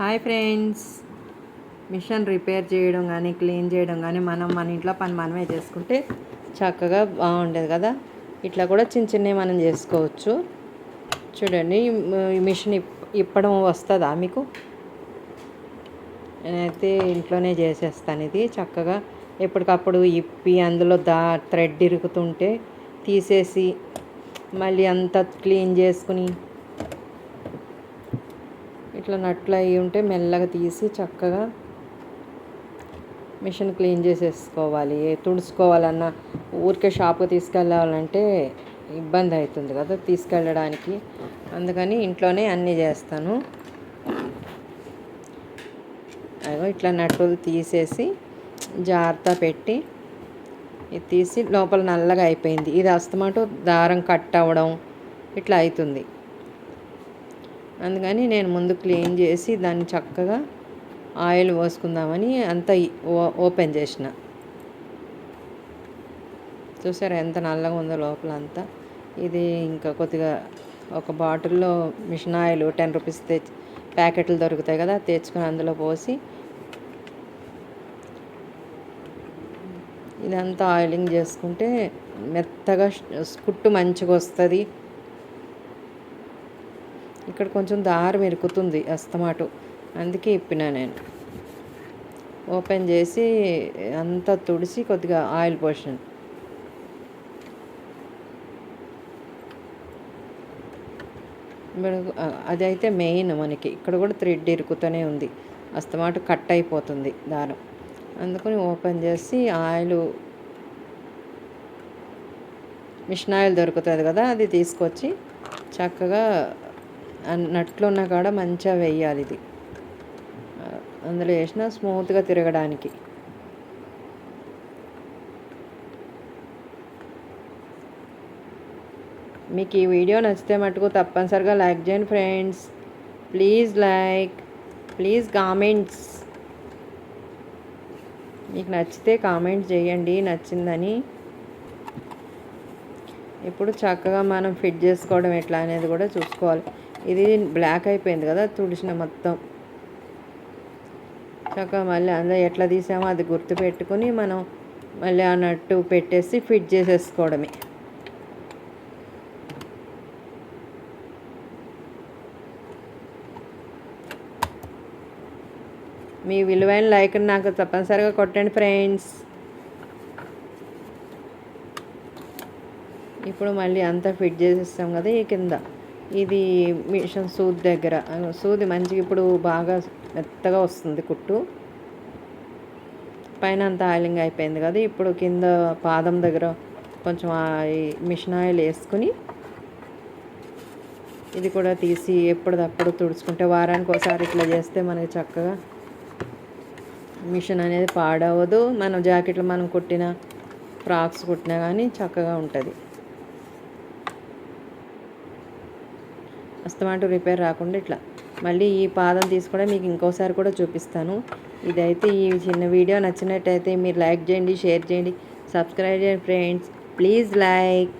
Hi friends. Machine repair చేయడం కానీ clean చేయడం కానీ మనం మన ఇంట్లో పని మనమే చేసుకుంటే చక్కగా బాగుండేది కదా. ఇట్లా కూడా చిన్న చిన్నవి మనం చేసుకోవచ్చు. చూడండి ఈ మిషన్ ఇప్ ఇప్పడం వస్తుందా మీకు? నేనైతే ఇంట్లోనే చేసేస్తాను ఇది చక్కగా. ఎప్పటికప్పుడు ఇప్పి అందులో దా థ్రెడ్ ఇరుకుతుంటే తీసేసి మళ్ళీ అంతా క్లీన్ చేసుకుని ఇట్లా నట్లు అయి ఉంటే మెల్లగా తీసి చక్కగా మిషన్ క్లీన్ చేసేసుకోవాలి. తుడుచుకోవాలన్నా ఊరికే షాప్కి తీసుకెళ్ళాలంటే ఇబ్బంది అవుతుంది కదా తీసుకెళ్ళడానికి. అందుకని ఇంట్లోనే అన్నీ చేస్తాను. అదో ఇట్లా నట్టులు తీసేసి జాగ్రత్త పెట్టి ఇది తీసి లోపల నల్లగా అయిపోయింది. ఇది అస్తమాటు దారం కట్ అవ్వడం ఇట్లా అవుతుంది. అందుకని నేను ముందు క్లీన్ చేసి దాన్ని చక్కగా ఆయిల్ పోసుకుందామని అంతా ఓపెన్ చేసిన. చూసారా ఎంత నల్లగా ఉందో లోపల అంతా ఇది ఇంకా కొద్దిగా ఒక బాటిల్లో మిషన్ ఆయిల్ టెన్ రూపీస్ తెచ్చి ప్యాకెట్లు దొరుకుతాయి కదా తెచ్చుకొని అందులో పోసి ఇదంతా ఆయిలింగ్ చేసుకుంటే మెత్తగా కుట్టు మంచిగా వస్తుంది. ఇక్కడ కొంచెం దారం ఇరుకుతుంది అస్తమాటు. అందుకే ఇప్పినా నేను. ఓపెన్ చేసి అంతా తుడిసి కొద్దిగా ఆయిల్ పోషన్ అది అయితే మెయిన్ మనకి. ఇక్కడ కూడా థ్రెడ్ ఇరుకుతూనే ఉంది. అస్తమాటు కట్ అయిపోతుంది దారం. అందుకని ఓపెన్ చేసి ఆయిల్ మిషన్ ఆయిల్ దొరుకుతుంది కదా అది తీసుకొచ్చి చక్కగా నట్లు ఉన్న కాడ మంచిగా వేయాలి ఇది. అందులో వేసిన స్మూత్గా తిరగడానికి. మీకు ఈ వీడియో నచ్చితే మటుకు తప్పనిసరిగా లైక్ చేయండి friends. Please like please comments. మీకు నచ్చితే కామెంట్ చేయండి నచ్చిందని. ఇప్పుడు చక్కగా మనం ఫిట్ చేసుకోవడం ఎట్లా అనేది కూడా చూసుకోవాలి. ఇది బ్లాక్ అయిపోయింది కదా తుడిచిన మొత్తం. చక్కగా మళ్ళీ అందులో ఎట్లా తీసామో అది గుర్తు పెట్టుకుని మనం మళ్ళీ అన్నట్టు పెట్టేసి ఫిట్ చేసేసుకోవడమే. మీ విలువైన లైక్ నాకు తప్పనిసరిగా కొట్టండి ఫ్రెండ్స్ ఇప్పుడు మళ్ళీ అంతా ఫిట్ చేసేస్తాం కదా ఈ కింద. ఇది మిషన్ సూది దగ్గర. సూది మంచిగా ఇప్పుడు బాగా మెత్తగా వస్తుంది కుట్టు. పైన అంత ఆయిలింగ్ అయిపోయింది కదా. ఇప్పుడు కింద పాదం దగ్గర కొంచెం మిషన్ ఆయిల్ వేసుకుని ఇది కూడా తీసి ఎప్పటిదప్పుడు తుడుచుకుంటే వారానికి ఒకసారి ఇట్లా చేస్తే మనకి చక్కగా మిషన్ అనేది పాడవదు. మనం జాకెట్లు మనం కుట్టిన ఫ్రాక్స్ కుట్టినా కానీ చక్కగా ఉంటుంది. అస్తమాటు రిపేర్ రాకుండా ఇట్లా. మళ్ళీ ఈ పాదం తీసుకోవడం మీకు ఇంకోసారి కూడా చూపిస్తాను. ఇదైతే ఈ చిన్న వీడియో నచ్చినట్టయితే మీరు లైక్ చేయండి షేర్ చేయండి సబ్స్క్రైబ్ చేయండి ఫ్రెండ్స్. Please like.